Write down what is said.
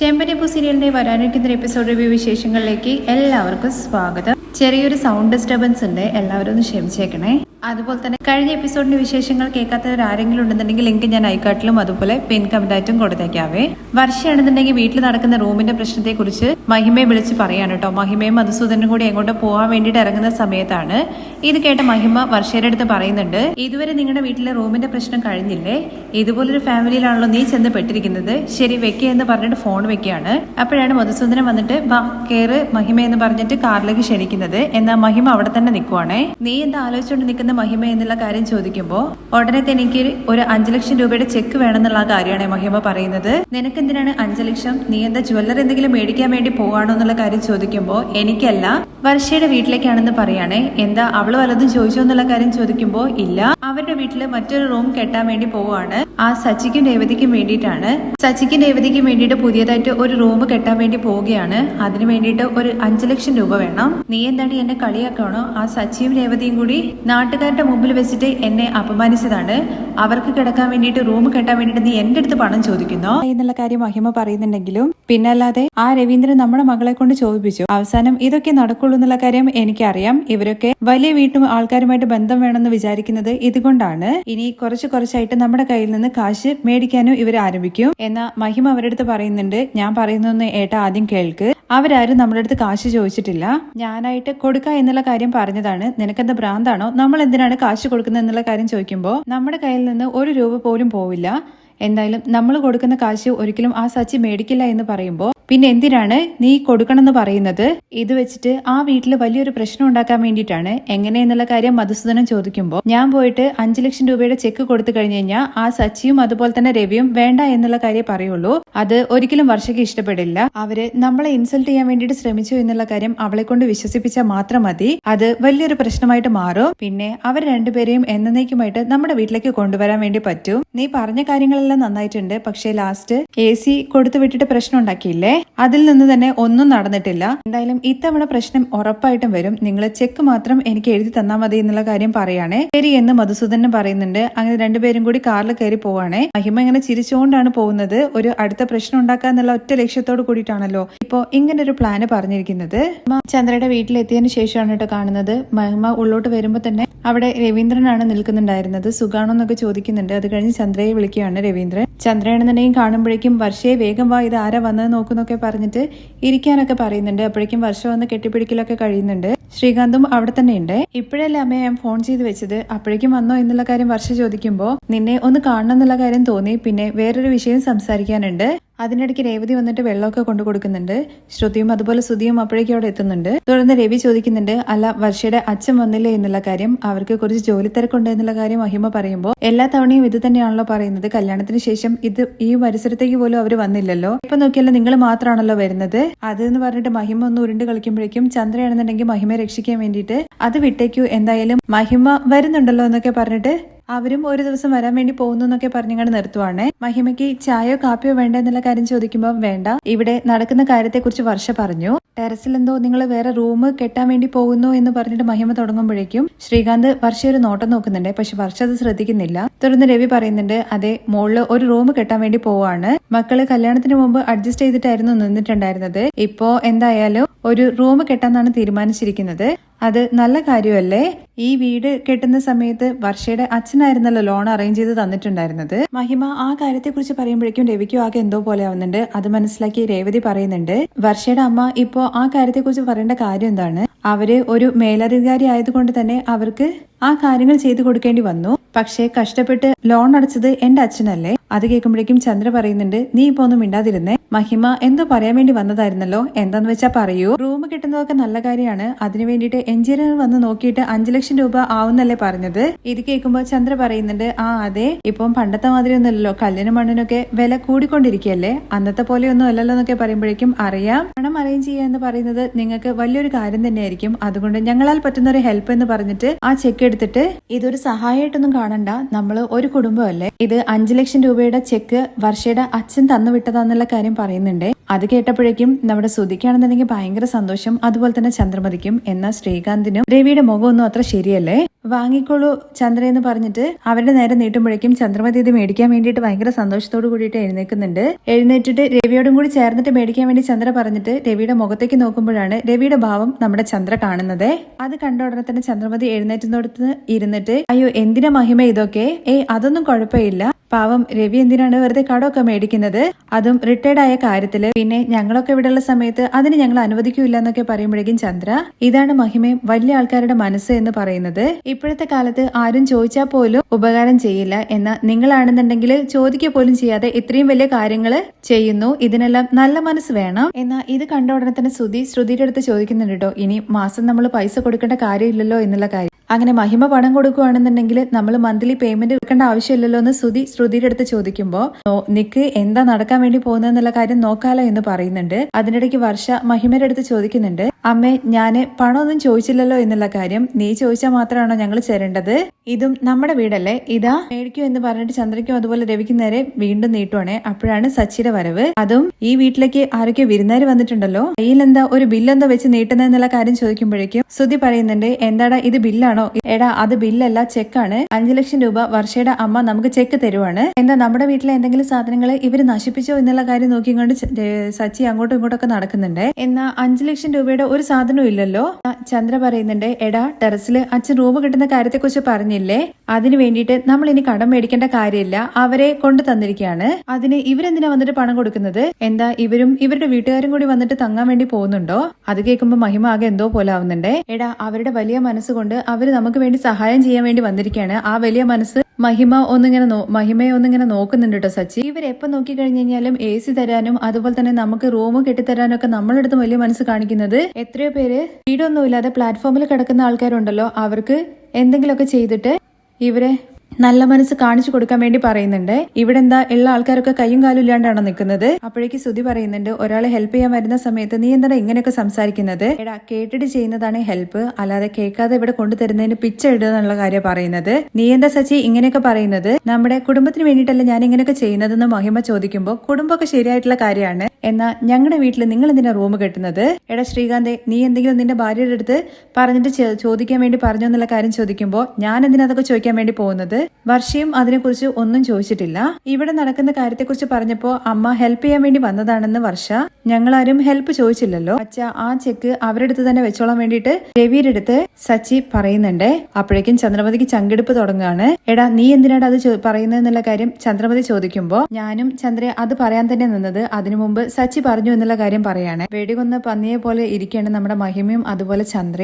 ചെമ്പനിപ്പൂ സീരിയലിന്റെ വരാനിരിക്കുന്ന episode review വിശേഷങ്ങളിലേക്ക് എല്ലാവർക്കും സ്വാഗതം. ചെറിയൊരു സൗണ്ട് ഡിസ്റ്റർബൻസ് ഉണ്ട്. എല്ലാവരും ഒന്ന് ക്ഷമിച്ചേക്കണേ. അതുപോലെ തന്നെ കഴിഞ്ഞ എപ്പിസോഡിന്റെ വിശേഷങ്ങൾ കേൾക്കാത്തവർ ആരെങ്കിലും ഉണ്ടെന്നുണ്ടെങ്കിൽ ലിങ്ക് ഞാൻ ഐക്കാട്ടിലും അതുപോലെ പിൻ കമന്റായിട്ടും കൊടുത്തേക്കാവേ. വർഷയാണെന്നുണ്ടെങ്കിൽ വീട്ടിൽ നടക്കുന്ന റൂമിന്റെ പ്രശ്നത്തെ കുറിച്ച് മഹിമയെ വിളിച്ച് പറയാണ് കേട്ടോ മഹിമയും മധുസൂദനും കൂടി എങ്ങോട്ട് പോകാൻ വേണ്ടിയിട്ട് ഇറങ്ങുന്ന സമയത്താണ് ഇത് കേട്ട മഹിമ വർഷയുടെ അടുത്ത് പറയുന്നുണ്ട് ഇതുവരെ നിങ്ങളുടെ വീട്ടിലെ റൂമിന്റെ പ്രശ്നം കഴിഞ്ഞില്ലേ? ഇതുപോലൊരു ഫാമിലിയിലാണല്ലോ നീ ചെന്ന് പെട്ടിരിക്കുന്നത് ശരി വെക്കുക എന്ന് പറഞ്ഞിട്ട് ഫോൺ വെക്കുകയാണ്. അപ്പോഴാണ് മധുസൂദനൻ വന്നിട്ട് ബാ കേറ് മഹിമ എന്ന് പറഞ്ഞിട്ട് കാറിലേക്ക് ക്ഷണിക്കുന്നത്. എന്നാൽ മഹിമ അവിടെ തന്നെ നിൽക്കുവാണേ നീ എന്താ ആലോചിച്ചുകൊണ്ട് നിൽക്കുന്ന മഹിമ എന്നുള്ള കാര്യം ചോദിക്കുമ്പോൾ ഉടനെ തനിക്ക് ഒരു അഞ്ചു ലക്ഷം രൂപയുടെ ചെക്ക് വേണമെന്നുള്ള കാര്യമാണ് മഹിമ പറയുന്നത്. നിനക്കെന്തിനാണ് അഞ്ചു ലക്ഷം? നീ എന്താ ജ്വല്ലറി എന്തെങ്കിലും മേടിക്കാൻ വേണ്ടി പോവാണോ എന്നുള്ള കാര്യം ചോദിക്കുമ്പോൾ എനിക്കല്ല. വർഷയുടെ വീട്ടിലേക്കാണെന്ന് പറയാണേ. എന്താ അവൾ വല്ലതും ചോദിച്ചോ എന്നുള്ള കാര്യം ചോദിക്കുമ്പോൾ ഇല്ല. അവരുടെ വീട്ടിൽ മറ്റൊരു റൂം കെട്ടാൻ വേണ്ടി പോവാണ്. ആ സച്ചിക്കും രേവതിക്കും വേണ്ടിയിട്ടാണ്. സച്ചിക്കും രേവതിക്കും വേണ്ടിയിട്ട് പുതിയതായിട്ട് ഒരു റൂം കെട്ടാൻ വേണ്ടി പോവുകയാണ്. അതിനു വേണ്ടിയിട്ട് ഒരു അഞ്ചു ലക്ഷം രൂപ വേണം. നീ എന്താണ് എന്നെ കളിയാക്കണോ ആ സച്ചിയും രേവതിയും കൂടി നാട്ടുകാരുടെ മുമ്പിൽ വെച്ചിട്ട് എന്നെ അപമാനിച്ചതാണ്. അവർക്ക് കിടക്കാൻ വേണ്ടിയിട്ട് റൂം കെട്ടാൻ വേണ്ടിയിട്ട് നീ എന്റെ അടുത്ത് പണം ചോദിക്കുന്നു. എന്നുള്ള കാര്യം മഹിമ പറയുന്നുണ്ടെങ്കിലും പിന്നല്ലാതെ ആ രവീന്ദ്രൻ നമ്മുടെ മകളെ കൊണ്ട് ചോദിപ്പിച്ചു. അവസാനം ഇതൊക്കെ നടക്കുള്ളൂ എന്നുള്ള കാര്യം എനിക്കറിയാം. ഇവരൊക്കെ വലിയ വീട്ടും ആൾക്കാരുമായിട്ട് ബന്ധം വേണമെന്ന് വിചാരിക്കുന്നത് ഇതുകൊണ്ടാണ്. ഇനി കുറച്ച് കുറച്ചായിട്ട് നമ്മുടെ കയ്യിൽ നിന്ന് കാശ് മേടിക്കാനും ഇവർ ആരംഭിക്കും. എന്ന മഹിമ അവരുടെ അടുത്ത് പറയുന്നുണ്ട്. ഞാൻ പറയുന്നൊന്ന് ഏട്ട ആദ്യം കേൾക്ക്. അവരാരും നമ്മുടെ അടുത്ത് കാശ് ചോദിച്ചിട്ടില്ല. ഞാനായിട്ട് കൊടുക്ക എന്നുള്ള കാര്യം പറഞ്ഞതാണ്. നിനക്കെന്താ ഭ്രാന്താണോ? നമ്മൾ എന്തിനാണ് കാശ് കൊടുക്കുന്നത് എന്നുള്ള കാര്യം ചോദിക്കുമ്പോൾ നമ്മുടെ കയ്യിൽ നിന്ന് ഒരു രൂപ പോലും പോവില്ല. എന്തായാലും നമ്മൾ കൊടുക്കുന്ന കാശ് ഒരിക്കലും ആ സച്ചി മേടിക്കില്ല എന്ന് പറയുമ്പോൾ പിന്നെ എന്തിനാണ് നീ കൊടുക്കണമെന്ന് പറയുന്നത്? ഇത് വെച്ചിട്ട് ആ വീട്ടിൽ വലിയൊരു പ്രശ്നം ഉണ്ടാക്കാൻ വേണ്ടിയിട്ടാണ്. എങ്ങനെയെന്നുള്ള കാര്യം മധുസൂദനം ചോദിക്കുമ്പോൾ ഞാൻ പോയിട്ട് അഞ്ചു ലക്ഷം രൂപയുടെ ചെക്ക് കൊടുത്തു കഴിഞ്ഞു കഴിഞ്ഞാൽ ആ സച്ചിയും അതുപോലെ തന്നെ രവിയും വേണ്ട എന്നുള്ള കാര്യം പറയുള്ളൂ. അത് ഒരിക്കലും വർഷയ്ക്ക് ഇഷ്ടപ്പെടില്ല. അവർ നമ്മളെ ഇൻസൾട്ട് ചെയ്യാൻ വേണ്ടിയിട്ട് ശ്രമിച്ചു എന്നുള്ള കാര്യം അവളെ കൊണ്ട് വിശ്വസിപ്പിച്ചാൽ മാത്രം മതി. അത് വലിയൊരു പ്രശ്നമായിട്ട് മാറും. പിന്നെ അവർ രണ്ടുപേരെയും എന്നേക്കുമായിട്ട് നമ്മുടെ വീട്ടിലേക്ക് കൊണ്ടുവരാൻ വേണ്ടി പറ്റും. നീ പറഞ്ഞ കാര്യങ്ങളെല്ലാം നന്നായിട്ടുണ്ട്. പക്ഷേ ലാസ്റ്റ് എ സി കൊടുത്തു വിട്ടിട്ട് പ്രശ്നം ഉണ്ടാക്കിയില്ലേ? അതിൽ നിന്ന് തന്നെ ഒന്നും നടന്നിട്ടില്ല. എന്തായാലും ഇത്തവണ പ്രശ്നം ഉറപ്പായിട്ടും വരും. നിങ്ങൾ ചെക്ക് മാത്രം എനിക്ക് എഴുതി തന്നാൽ മതി എന്നുള്ള കാര്യം പറയുകയാണേ ശരി എന്ന് മധുസൂദനും പറയുന്നുണ്ട്. അങ്ങനെ രണ്ടുപേരും കൂടി കാറിൽ കയറി പോവാണേ. മഹിമ ഇങ്ങനെ ചിരിച്ചുകൊണ്ടാണ് പോകുന്നത്. ഒരു അടുത്ത പ്രശ്നം ഉണ്ടാക്കാന്നുള്ള ഒറ്റ ലക്ഷ്യത്തോട് കൂടിയിട്ടാണല്ലോ ഇപ്പോ ഇങ്ങനെ ഒരു പ്ലാന് പറഞ്ഞിരിക്കുന്നത് ചന്ദ്രയുടെ വീട്ടിലെത്തിയതിനു ശേഷമാണ് കേട്ടോ കാണുന്നത്. മഹിമ ഉള്ളോട്ട് വരുമ്പോ തന്നെ അവിടെ രവീന്ദ്രനാണ് നിൽക്കുന്നുണ്ടായിരുന്നത്. സുഖാണോ എന്നൊക്കെ ചോദിക്കുന്നുണ്ട്. അത് കഴിഞ്ഞ് ചന്ദ്രയെ വിളിക്കുകയാണ് രവീന്ദ്രൻ. ചന്ദ്രയാണെന്നുണ്ടെങ്കിൽ കാണുമ്പോഴേക്കും വർഷയെ വേഗം വാ. ഇത് ആരാ വന്നത് നോക്കുന്നൊക്കെ പറഞ്ഞിട്ട് ഇരിക്കാനൊക്കെ പറയുന്നുണ്ട്. അപ്പോഴേക്കും വർഷം വന്ന് കെട്ടിപ്പിടിക്കലൊക്കെ കഴിയുന്നുണ്ട്. ശ്രീകാന്തും അവിടെ തന്നെ ഉണ്ട് ഇപ്പോഴല്ലേ അമ്മയെ ഞാൻ ഫോൺ ചെയ്ത് വെച്ചത്. അപ്പോഴേക്കും വന്നോ എന്നുള്ള കാര്യം വർഷ ചോദിക്കുമ്പോൾ നിന്നെ ഒന്ന് കാണണം എന്നുള്ള കാര്യം തോന്നി. പിന്നെ വേറൊരു വിഷയം സംസാരിക്കാനുണ്ട്. അതിനിടയ്ക്ക് രേവതി വന്നിട്ട് വെള്ളമൊക്കെ കൊണ്ടു കൊടുക്കുന്നുണ്ട്. ശ്രുതിയും അതുപോലെ സുതിയും അപ്പോഴേക്കും അവിടെ എത്തുന്നുണ്ട്. തുടർന്ന് രവി ചോദിക്കുന്നുണ്ട് അല്ല വർഷയുടെ അച്ഛൻ വന്നില്ലേ എന്നുള്ള കാര്യം? അവർക്ക് കുറച്ച് ജോലി തിരക്കുണ്ട് എന്നുള്ള കാര്യം മഹിമ പറയുമ്പോൾ എല്ലാ തവണയും ഇത് തന്നെയാണല്ലോ പറയുന്നത്. കല്യാണത്തിന് ശേഷം ഇത് ഈ പരിസരത്തേക്ക് പോലും അവർ വന്നില്ലല്ലോ. ഇപ്പൊ നോക്കിയാലോ നിങ്ങൾ മാത്രമാണല്ലോ വരുന്നത്. അത് എന്ന് പറഞ്ഞിട്ട് മഹിമ ഒന്ന് ഉരുണ്ട് കളിക്കുമ്പോഴേക്കും ചന്ദ്രയാണെന്നുണ്ടെങ്കിൽ മഹിമയെ രക്ഷിക്കാൻ വേണ്ടിയിട്ട് അത് വിട്ടേക്കു എന്തായാലും മഹിമ വരുന്നുണ്ടല്ലോ എന്നൊക്കെ പറഞ്ഞിട്ട് അവരും ഒരു ദിവസം വരാൻ വേണ്ടി പോകുന്നു എന്നൊക്കെ പറഞ്ഞിങ്ങാണ്ട് നിർത്തുവാണ്. മഹിമയ്ക്ക് ചായയോ കാപ്പിയോ വേണ്ട എന്നുള്ള കാര്യം ചോദിക്കുമ്പോൾ വേണ്ട. ഇവിടെ നടക്കുന്ന കാര്യത്തെക്കുറിച്ച് വർഷ പറഞ്ഞു. ടെറസിൽ എന്തോ നിങ്ങൾ വേറെ റൂം കെട്ടാൻ വേണ്ടി പോകുന്നു എന്ന് പറഞ്ഞിട്ട് മഹിമ തുടങ്ങുമ്പോഴേക്കും ശ്രീകാന്ത് വർഷ ഒരു നോട്ടം നോക്കുന്നുണ്ട്. പക്ഷെ വർഷ അത് ശ്രദ്ധിക്കുന്നില്ല. തുടർന്ന് രവി പറയുന്നുണ്ട് അതെ മോളിൽ ഒരു റൂം കെട്ടാൻ വേണ്ടി പോവാണ്. മക്കൾ കല്യാണത്തിന് മുമ്പ് അഡ്ജസ്റ്റ് ചെയ്തിട്ടായിരുന്നു നിന്നിട്ടുണ്ടായിരുന്നത്. ഇപ്പോ എന്തായാലും ഒരു റൂം കെട്ടാന്നാണ് തീരുമാനിച്ചിരിക്കുന്നത്. അത് നല്ല കാര്യമല്ലേ? ഈ വീട് കെട്ടുന്ന സമയത്ത് വർഷയുടെ അച്ഛനായിരുന്നല്ലോ ലോൺ അറേഞ്ച് ചെയ്ത് തന്നിട്ടുണ്ടായിരുന്നത്. മഹിമ ആ കാര്യത്തെക്കുറിച്ച് പറയുമ്പോഴേക്കും രവിക്കും ആകെ എന്തോ പോലെ ആവുന്നുണ്ട്. അത് മനസ്സിലാക്കി രേവതി പറയുന്നുണ്ട്. വർഷയുടെ അമ്മ ഇപ്പോ ആ കാര്യത്തെക്കുറിച്ച് പറയേണ്ട കാര്യം എന്താണ്? അവർ ഒരു മേലധികാരി ആയതുകൊണ്ട് തന്നെ അവർക്ക് ആ കാര്യങ്ങൾ ചെയ്തു കൊടുക്കേണ്ടി വന്നു. പക്ഷേ കഷ്ടപ്പെട്ട് ലോൺ അടച്ചത് എന്റെ അച്ഛനല്ലേ? അത് കേൾക്കുമ്പോഴേക്കും ചന്ദ്ര പറയുന്നുണ്ട് നീ ഇപ്പൊ ഒന്നും മിണ്ടാതിരുന്നേ. മഹിമ എന്തോ പറയാൻ വേണ്ടി വന്നതായിരുന്നല്ലോ? എന്താന്ന് വെച്ചാ പറയൂ. റൂം കിട്ടുന്നതൊക്കെ നല്ല കാര്യമാണ്. അതിനു വേണ്ടിയിട്ട് എഞ്ചിനീയർ വന്ന് നോക്കിയിട്ട് അഞ്ചു ലക്ഷം രൂപ ആവുന്നല്ലേ പറഞ്ഞത്? ഇത് കേൾക്കുമ്പോൾ ചന്ദ്ര പറയുന്നുണ്ട് ആ അതെ. ഇപ്പം പണ്ടത്തെ മാതിരി ഒന്നുമല്ലല്ലോ. കല്ലിനും മണ്ണിനൊക്കെ വില കൂടിക്കൊണ്ടിരിക്കുകയല്ലേ? അന്നത്തെ പോലെ ഒന്നും അല്ലല്ലോ എന്നൊക്കെ പറയുമ്പോഴേക്കും അറിയാം. പണം അറേഞ്ച് ചെയ്യുക എന്ന് പറയുന്നത് നിങ്ങൾക്ക് വലിയൊരു കാര്യം തന്നെയായിരിക്കും. അതുകൊണ്ട് ഞങ്ങളാൽ പറ്റുന്ന ഒരു ഹെൽപ്പ് എന്ന് പറഞ്ഞിട്ട് ആ ചെക്ക് എടുത്തിട്ട് ഇതൊരു സഹായമായിട്ടൊന്നും കാണണ്ട. നമ്മൾ ഒരു കുടുംബമല്ലേ. ഇത് അഞ്ചു ലക്ഷം രൂപയുടെ ചെക്ക് വർഷയുടെ അച്ഛൻ തന്നു വിട്ടതാന്നുള്ള കാര്യം പറയുന്നുണ്ട്. അത് കേട്ടപ്പോഴേക്കും നമ്മുടെ സുധിക്കാണെന്നുണ്ടെങ്കിൽ ഭയങ്കര സന്തോഷം. അതുപോലെ തന്നെ ചന്ദ്രമതിക്കും എന്നാൽ ശ്രീകാന്തിനും രവിയുടെ മുഖമൊന്നും അത്ര ശരിയല്ലേ? വാങ്ങിക്കോളൂ ചന്ദ്ര എന്ന് പറഞ്ഞിട്ട് അവരുടെ നേരെ നീട്ടുമ്പോഴേക്കും ചന്ദ്രമതി ഇത് മേടിക്കാൻ വേണ്ടിയിട്ട് ഭയങ്കര സന്തോഷത്തോട് കൂടിയിട്ട് എഴുന്നേൽക്കുന്നുണ്ട്. എഴുന്നേറ്റിട്ട് രവിയോടും കൂടി ചേർന്നിട്ട് മേടിക്കാൻ വേണ്ടി ചന്ദ്ര പറഞ്ഞിട്ട് രവിയുടെ മുഖത്തേക്ക് നോക്കുമ്പോഴാണ് രവിയുടെ ഭാവം നമ്മുടെ ചന്ദ്ര കാണുന്നത്. അത് കണ്ട ഉടനെ തന്നെ ചന്ദ്രമതി എഴുന്നേറ്റുന്നിടത്ത് ഇരുന്നിട്ട് അയ്യോ എന്തിനാ മഹിമ ഇതൊക്കെ? ഏയ് അതൊന്നും കുഴപ്പമില്ല. പാവം രവി എന്തിനാണ് വെറുതെ കടമൊക്കെ മേടിക്കുന്നത്? അതും റിട്ടയർഡ് ആയ കാര്യത്തിൽ. പിന്നെ ഞങ്ങളൊക്കെ ഇവിടെയുള്ള സമയത്ത് അതിന് ഞങ്ങൾ അനുവദിക്കൂല എന്നൊക്കെ പറയുമ്പോഴേക്കും ചന്ദ്ര ഇതാണ് മഹിമയും വലിയ ആൾക്കാരുടെ മനസ്സ് എന്ന് പറയുന്നത്. ഇപ്പോഴത്തെ കാലത്ത് ആരും ചോദിച്ചാൽ പോലും ഉപകാരം ചെയ്യില്ല എന്ന നിങ്ങളാണെന്നുണ്ടെങ്കിൽ ചോദിക്കുക പോലും ചെയ്യാതെ ഇത്രയും വലിയ കാര്യങ്ങൾ ചെയ്യുന്നു. ഇതിനെല്ലാം നല്ല മനസ്സ് വേണം. എന്നാൽ ഇത് കണ്ട ഉടനെ തന്നെ ശ്രുതി ശ്രുതിയുടെ അടുത്ത് ചോദിക്കുന്നുണ്ട് കേട്ടോ ഇനി മാസം നമ്മൾ പൈസ കൊടുക്കേണ്ട കാര്യമില്ലല്ലോ എന്നുള്ള കാര്യം. അങ്ങനെ മഹിമ പണം കൊടുക്കുകയാണെന്നുണ്ടെങ്കിൽ നമ്മൾ മന്ത്ലി പേയ്മെന്റ് കൊടുക്കേണ്ട ആവശ്യമില്ലല്ലോ എന്ന് ശ്രുതി ശ്രുതിയുടെ അടുത്ത് ചോദിക്കുമ്പോൾ നിക്ക് എന്താ നടക്കാൻ വേണ്ടി പോകുന്നതെന്നുള്ള കാര്യം നോക്കാലോ എന്ന് പറയുന്നുണ്ട്. അതിനിടയ്ക്ക് വർഷ മഹിമയുടെ അടുത്ത് ചോദിക്കുന്നുണ്ട് അമ്മേ ഞാൻ പണമൊന്നും ചോദിച്ചില്ലല്ലോ എന്നുള്ള കാര്യം നീ ചോദിച്ചാൽ മാത്രമാണോ ഞങ്ങൾ ചേരേണ്ടത്? ഇതും നമ്മുടെ വീടല്ലേ? ഇതാ മേടിക്കൂ എന്ന് പറഞ്ഞിട്ട് ചന്ദ്രയ്ക്കും അതുപോലെ രവിക്കും നേരെ വീണ്ടും നീട്ടുവാണേ. അപ്പോഴാണ് സച്ചിയുടെ വരവ്. അതും ഈ വീട്ടിലേക്ക് ആരൊക്കെ വിരുന്നേര് വന്നിട്ടുണ്ടല്ലോ. കയ്യിൽ എന്താ ഒരു ബില്ലെന്താ വെച്ച് നീട്ടുന്നതെന്നുള്ള കാര്യം ചോദിക്കുമ്പോഴേക്കും ശ്രുതി പറയുന്നുണ്ട് എന്താടാ ഇത് ബില്ലാണോ എടാ അത് ബില്ലല്ല ചെക്കാണ്. അഞ്ചു ലക്ഷം രൂപ വർഷയുടെ അമ്മ നമുക്ക് ചെക്ക് തരുവാണ്. എന്താ നമ്മുടെ വീട്ടിലെ എന്തെങ്കിലും സാധനങ്ങൾ ഇവർ നശിപ്പിച്ചോ എന്നുള്ള കാര്യം നോക്കിക്കൊണ്ട് കൊണ്ട് സച്ചി അങ്ങോട്ടും ഇങ്ങോട്ടും ഒക്കെ നടക്കുന്നുണ്ട്. എന്നാ അഞ്ചു ലക്ഷം രൂപയുടെ ഒരു സാധനവും ഇല്ലല്ലോ? ചന്ദ്ര പറയുന്നുണ്ട് എടാ ടെറസിൽ അച്ഛൻ റൂം കിട്ടുന്ന കാര്യത്തെക്കുറിച്ച് പറഞ്ഞില്ലേ? അതിന് വേണ്ടിയിട്ട് നമ്മൾ ഇനി കടം മേടിക്കേണ്ട കാര്യമില്ല. അവരെ കൊണ്ടു തന്നിരിക്കുകയാണ് അതിന് ഇവരെന്തിനാ വന്നിട്ട് പണം കൊടുക്കുന്നത്? എന്താ ഇവരും ഇവരുടെ വീട്ടുകാരും കൂടി വന്നിട്ട് തങ്ങാൻ വേണ്ടി പോകുന്നുണ്ടോ? അത് കേൾക്കുമ്പോ മഹിമ ആകെ എന്തോ പോലെ ആവുന്നുണ്ട്. എടാ അവരുടെ വലിയ മനസ്സുകൊണ്ട് അവർ നമുക്ക് വേണ്ടി സഹായം ചെയ്യാൻ വേണ്ടി വന്നിരിക്കുകയാണ്. ആ വലിയ മനസ്സ് മഹിമ ഒന്നിങ്ങനെ മഹിമയെ ഒന്നിങ്ങനെ നോക്കുന്നുണ്ട് കേട്ടോ സച്ചി. ഇവർ എപ്പോ നോക്കി കഴിഞ്ഞു കഴിഞ്ഞാലും എ സി തരാനും അതുപോലെ തന്നെ നമുക്ക് റൂം കെട്ടിത്തരാനും ഒക്കെ നമ്മളടുത്ത് വലിയ മനസ്സ് കാണിക്കുന്നത് എത്രയോ പേര് വീടൊന്നുമില്ലാതെ പ്ലാറ്റ്ഫോമിൽ കിടക്കുന്ന ആൾക്കാരുണ്ടല്ലോ. അവർക്ക് എന്തെങ്കിലുമൊക്കെ ചെയ്തിട്ട് ഇവരെ നല്ല മനസ്സ് കാണിച്ചു കൊടുക്കാൻ വേണ്ടി പറയുന്നുണ്ട്. ഇവിടെ എന്താ ഉള്ള ആൾക്കാരൊക്കെ കയ്യും കാലും ഇല്ലാണ്ടാണോ നിൽക്കുന്നത്? അപ്പോഴേക്ക് സുധി പറയുന്നുണ്ട് ഒരാളെ ഹെൽപ്പ് ചെയ്യാൻ വരുന്ന സമയത്ത് നീ എന്താ ഇങ്ങനെയൊക്കെ സംസാരിക്കുന്നത്? എടാ കേട്ടിട്ട് ചെയ്യുന്നതാണ് ഹെൽപ്പ് അല്ലാതെ കേൾക്കാതെ ഇവിടെ കൊണ്ടുതരുന്നതിന് പിച്ച ഇടുക എന്നുള്ള കാര്യം പറയുന്നത്. നീ എന്താ സച്ചി ഇങ്ങനെയൊക്കെ പറയുന്നത്? നമ്മുടെ കുടുംബത്തിന് വേണ്ടിയിട്ടല്ല ഞാൻ ഇങ്ങനെയൊക്കെ ചെയ്യുന്നതെന്ന് മഹിമ ചോദിക്കുമ്പോൾ കുടുംബമൊക്കെ ശരിയായിട്ടുള്ള കാര്യമാണ്. എന്നാൽ ഞങ്ങളുടെ വീട്ടിൽ നിങ്ങൾ എന്തിനാ റൂം കെട്ടുന്നത്? എടാ ശ്രീകാന്തെ നീ എന്തെങ്കിലും നിന്റെ ഭാര്യയുടെ അടുത്ത് പറഞ്ഞിട്ട് ചോദിക്കാൻ വേണ്ടി പറഞ്ഞു എന്നുള്ള കാര്യം ചോദിക്കുമ്പോൾ ഞാൻ എന്തിനാ അതൊക്കെ ചോദിക്കാൻ വേണ്ടി പോകുന്നത്? വർഷയും അതിനെക്കുറിച്ച് ഒന്നും ചോദിച്ചിട്ടില്ല. ഇവിടെ നടക്കുന്ന കാര്യത്തെക്കുറിച്ച് പറഞ്ഞപ്പോ അമ്മ ഹെൽപ്പ് ചെയ്യാൻ വേണ്ടി വന്നതാണെന്ന് വർഷ. ഞങ്ങളാരും ഹെൽപ്പ് ചോദിച്ചില്ലല്ലോ. അച്ഛ ആ ചെക്ക് അവരുടെ അടുത്ത് തന്നെ വെച്ചോളാൻ വേണ്ടിയിട്ട് രവിയുടെ അടുത്ത് സച്ചി പറയുന്നുണ്ട്. അപ്പോഴേക്കും ചന്ദ്രമതിക്ക് ചങ്കെടുപ്പ് തുടങ്ങുകയാണ്. എടാ നീ എന്തിനാണ് അത് പറയുന്നതെന്നുള്ള കാര്യം ചന്ദ്രമതി ചോദിക്കുമ്പോ ഞാനും ചന്ദ്ര അത് പറയാൻ തന്നെ നിന്നത് അതിനു മുമ്പ് സച്ചി പറഞ്ഞു എന്നുള്ള കാര്യം പറയാണ്. വെടികൊന്ന പന്നിയെ പോലെ ഇരിക്കുകയാണ് നമ്മുടെ മഹിമയും അതുപോലെ ചന്ദ്രയും.